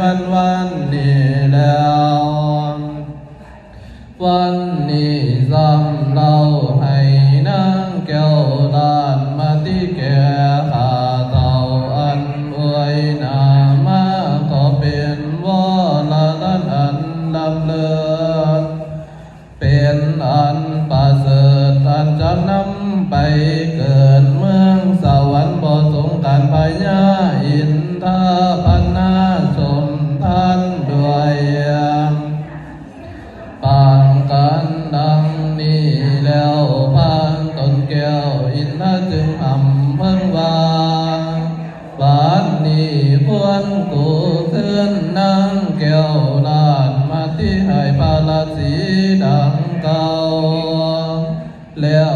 วันวันนี้แล้ววันนี้จำเราให้นางแก้วลานมาที่แก่ขาเต่าอันอวยนามาก็เป็นวรลันอันลำเลิศเป็นอันประเสริฐอันจะนำไปเกิด แล้ว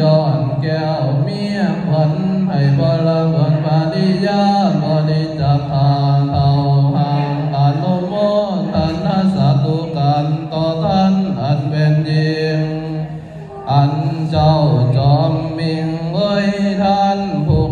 ย้อนแก้วเมียขวันให้บรบนปาริยาบริจาคาเทาหางการโนมทนาสาธุกันต่อท่านอันเป็นจริงอันเจ้าจอมมิงเว้ยท่านผู้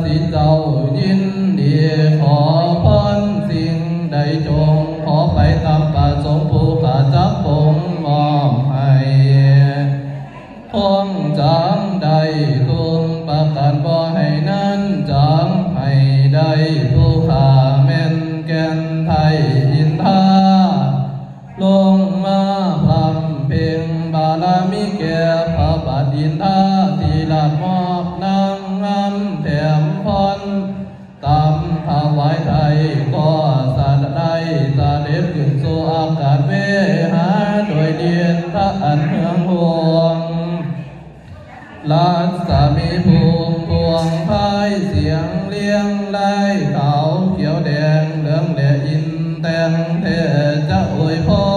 ระราศีเจ้ายินดีขอพรสิ่งใดจง ขอไปตามประสงค์ผู้ขาจักคงมอบให้คงจังใดทุงประการบ่ให้นั้นจังให้ได้ผู้ขาแม่นแก่นไทยอินทาลงมาพลำเพ่งบารมีแก่พระบาทอินทาทีลาดมอ พรตามถวายไทยก็สาได้สาเด็จขึ้นสู่อากาศเวหาโดยเดียนพระอันเมืองห่วงลาสามีภูมิพวงพายเสียงเลี้ยงไล่ขาวเขียวแดงเหลืองแดงอินแตงเทจะอวยพร